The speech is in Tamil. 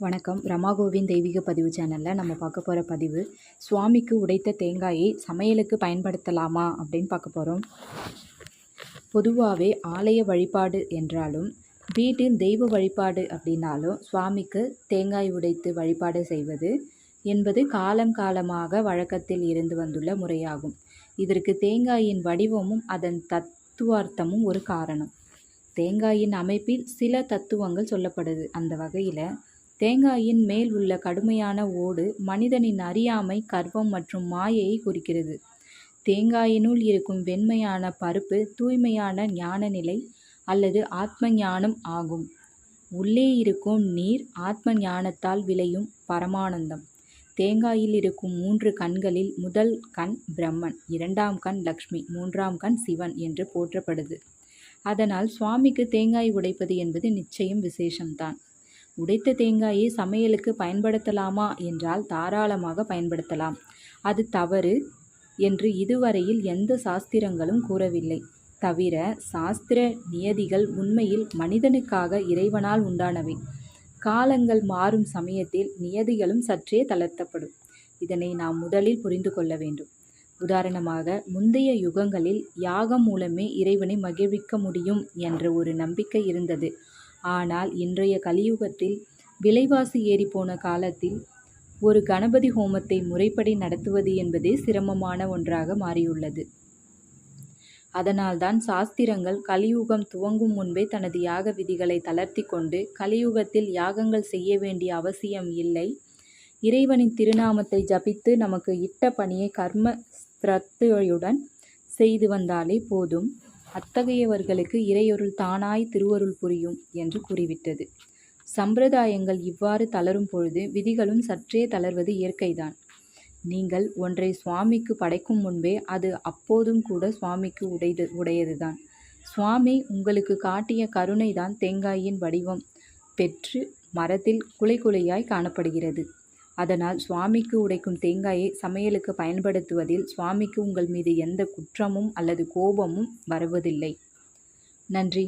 வணக்கம். ரமாகோவின் தெய்வீக பதிவு சேனலில் நம்ம பார்க்க போகிற பதிவு சுவாமிக்கு உடைத்த தேங்காயை சமையலுக்கு பயன்படுத்தலாமா அப்படின்னு பார்க்க போகிறோம் பொதுவாகவே ஆலய வழிபாடு என்றாலும் வீட்டில் தெய்வ வழிபாடு அப்படின்னாலும் சுவாமிக்கு தேங்காய் உடைத்து வழிபாடு செய்வது என்பது காலம் காலமாக வழக்கத்தில் இருந்து வந்துள்ள முறையாகும். இதற்கு தேங்காயின் வடிவமும் அதன் தத்துவார்த்தமும் ஒரு காரணம். தேங்காயின் அமைப்பில் சில தத்துவங்கள் சொல்லப்படுது. அந்த வகையில் தேங்காயின் மேல் உள்ள கடுமையான ஓடு மனிதனின் அறியாமை கர்வம் மற்றும் மாயையை குறிக்கிறது. தேங்காயினுள் இருக்கும் வெண்மையான பருப்பு தூய்மையான ஞான நிலை அல்லது ஆத்ம ஞானம் ஆகும். உள்ளே இருக்கும் நீர் ஆத்ம ஞானத்தால் விளையும் பரமானந்தம். தேங்காயில் இருக்கும் மூன்று கண்களில் முதல் கண் பிரம்மன் இரண்டாம் கண் லக்ஷ்மி மூன்றாம் கண் சிவன் என்று போற்றப்படுது. அதனால் சுவாமிக்கு தேங்காய் உடைப்பது என்பது நிச்சயம் விசேஷம்தான். உடைத்த தேங்காயை சமையலுக்கு பயன்படுத்தலாமா என்றால் தாராளமாக பயன்படுத்தலாம். அது தவறு என்று இதுவரையில் எந்த சாஸ்திரங்களும் கூறவில்லை. தவிர சாஸ்திர நியதிகள் உண்மையில் மனிதனுக்காக இறைவனால் உண்டானவை. காலங்கள் மாறும் சமயத்தில் நியதிகளும் சற்றே தளர்த்தப்படும். இதனை நாம் முதலில் புரிந்து கொள்ள வேண்டும். உதாரணமாக முந்தைய யுகங்களில் யாகம் மூலமே இறைவனை மகிழ்விக்க முடியும் என்ற ஒரு நம்பிக்கை இருந்தது. ஆனால் இன்றைய கலியுகத்தில் விலைவாசி ஏறிப்போன காலத்தில் ஒரு கணபதி ஹோமத்தை முறைப்படி நடத்துவது என்பதே சிரமமான ஒன்றாக மாறியுள்ளது. அதனால்தான் சாஸ்திரங்கள் கலியுகம் துவங்கும் முன்பே தனது யாக விதிகளை தளர்த்தி கொண்டு கலியுகத்தில் யாகங்கள் செய்ய வேண்டிய அவசியம் இல்லை. இறைவனின் திருநாமத்தை ஜபித்து நமக்கு இட்ட பணியை கர்ம ஸ்திரத்தையுடன் செய்து வந்தாலே போதும். அத்தகையவர்களுக்கு இறையொருள் தானாய் திருவருள் புரியும் என்று கூறிவிட்டது. சம்பிரதாயங்கள் இவ்வாறு தளரும் பொழுது விதிகளும் சற்றே தளர்வது இயற்கைதான். நீங்கள் ஒன்றை சுவாமிக்கு படைக்கும் முன்பே அது அப்போதும் கூட சுவாமிக்கு உடையது உடையதுதான். சுவாமி உங்களுக்கு காட்டிய கருணைதான் தேங்காயின் வடிவம். பெற்று மரத்தில் குலை குலையாய் காணப்படுகிறது. அதனால் சுவாமிக்கு உடைக்கும் தேங்காயை சமையலுக்கு பயன்படுத்துவதில் சுவாமிக்கு உங்கள் மீது எந்த குற்றமும் அல்லது கோபமும் வருவதில்லை. நன்றி.